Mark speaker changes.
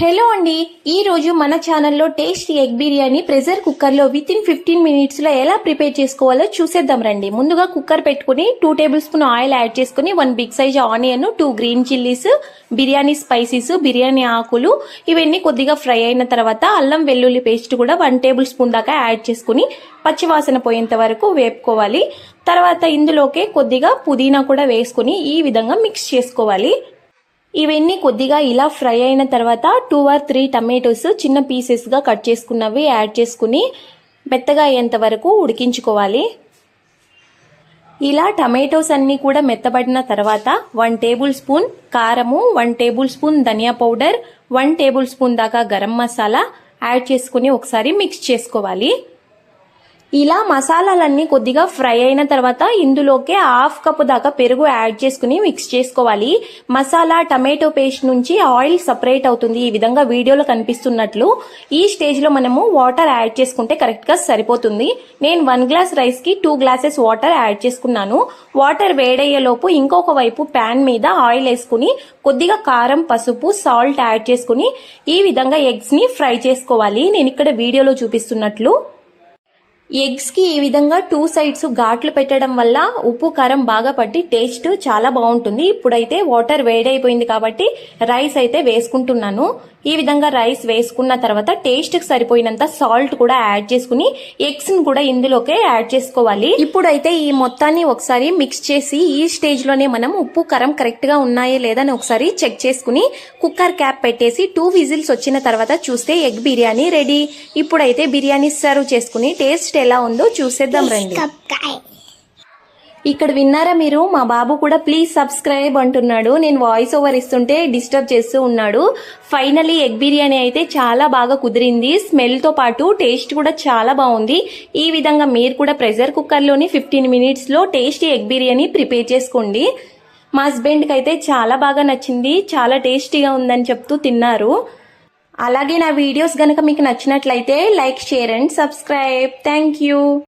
Speaker 1: Hello అండి ఈరోజు మన ఛానల్లో టేస్టీ ఎగ్ బిర్యానీ ప్రెషర్ కుక్కర్లో విత్ ఇన్ ఫిఫ్టీన్ మినిట్స్లో ఎలా ప్రిపేర్ చేసుకోవాలో చూసేద్దాం రండి. ముందుగా కుక్కర్ పెట్టుకుని two table spoon oil add చేసుకుని one big size onion two green chillies biryani spices biryani ఆకులు ఇవన్నీ కొద్దిగా ఫ్రై అయిన తర్వాత అల్లం వెల్లుల్లి పేస్ట్ కూడా వన్ టేబుల్ స్పూన్ దాకా యాడ్ చేసుకుని పచ్చివాసన పోయేంత వరకు వేపుకోవాలి. తర్వాత ఇందులోకే కొద్దిగా పుదీనా కూడా వేసుకుని ఈ విధంగా మిక్స్ చేసుకోవాలి. ఇవన్నీ కొద్దిగా ఇలా ఫ్రై అయిన తర్వాత టూ ఆర్ త్రీ టమాటోస్ చిన్న పీసెస్గా కట్ చేసుకున్నవి యాడ్ చేసుకుని మెత్తగా అయ్యేంత వరకు ఉడికించుకోవాలి. ఇలా టమాటోస్ అన్నీ కూడా మెత్తబడిన తర్వాత వన్ టేబుల్ స్పూన్ కారము one tablespoon dhania powder one tablespoon దాకా గరం మసాలా యాడ్ చేసుకుని ఒకసారి మిక్స్ చేసుకోవాలి. ఇలా మసాలాలన్నీ కొద్దిగా ఫ్రై అయిన తర్వాత ఇందులోకి హాఫ్ కప్ దాకా పెరుగు యాడ్ చేసుకుని మిక్స్ చేసుకోవాలి. మసాలా టమాటో పేస్ట్ నుంచి ఆయిల్ సపరేట్ అవుతుంది. ఈ విధంగా వీడియోలో కనిపిస్తున్నట్లు ఈ స్టేజ్లో మనము వాటర్ యాడ్ చేసుకుంటే కరెక్ట్గా సరిపోతుంది. నేను వన్ గ్లాస్ రైస్కి టూ గ్లాసెస్ వాటర్ యాడ్ చేసుకున్నాను. వాటర్ వేడయ్యేలోపు ఇంకొక వైపు ప్యాన్ మీద ఆయిల్ వేసుకుని కొద్దిగా కారం పసుపు సాల్ట్ యాడ్ చేసుకుని ఈ విధంగా ఎగ్స్ని ఫ్రై చేసుకోవాలి. నేను ఇక్కడ వీడియోలో చూపిస్తున్నట్లు. ఎగ్స్కి ఈ విధంగా టూ సైడ్స్ ఘాట్లు పెట్టడం వల్ల ఉప్పు కారం బాగా పట్టి టేస్ట్ చాలా బాగుంటుంది. ఇప్పుడైతే వాటర్ వేడైపోయింది కాబట్టి రైస్ అయితే వేసుకుంటున్నాను. ఈ విధంగా రైస్ వేసుకున్న తర్వాత టేస్ట్కి సరిపోయినంత సాల్ట్ కూడా యాడ్ చేసుకుని ఎగ్స్ని కూడా ఇందులోకే యాడ్ చేసుకోవాలి. ఇప్పుడైతే ఈ మొత్తాన్ని ఒకసారి మిక్స్ చేసి ఈ స్టేజ్లోనే మనం ఉప్పు కారం కరెక్ట్గా ఉన్నాయా లేదని ఒకసారి చెక్ చేసుకుని కుక్కర్ క్యాప్ పెట్టేసి టూ విజిల్స్ వచ్చిన తర్వాత చూస్తే ఎగ్ బిర్యానీ రెడీ ఇప్పుడైతే బిర్యానీ సర్వ్ చేసుకుని టేస్ట్ ఎలా ఉందో చూసేద్దాం రండి. ఇక్కడ విన్నారా మీరు? మా బాబు కూడా ప్లీజ్ సబ్స్క్రైబ్ అంటున్నాడు. నేను వాయిస్ ఓవర్ ఇస్తుంటే డిస్టర్బ్ చేస్తూ ఉన్నాడు. ఫైనలీ ఎగ్ బిర్యానీ అయితే చాలా బాగా కుదిరింది. స్మెల్తో పాటు టేస్ట్ కూడా చాలా బాగుంది. ఈ విధంగా మీరు కూడా ప్రెషర్ కుక్కర్లోని ఫిఫ్టీన్ మినిట్స్లో టేస్టీ ఎగ్ బిర్యానీ ప్రిపేర్ చేసుకోండి. మా హస్బెండ్కి అయితే చాలా బాగా నచ్చింది. చాలా టేస్టీగా ఉందని చెప్తూ తిన్నారు. అలాగే నా వీడియోస్ గనక మీకు నచ్చినట్లయితే like share and subscribe. Thank you.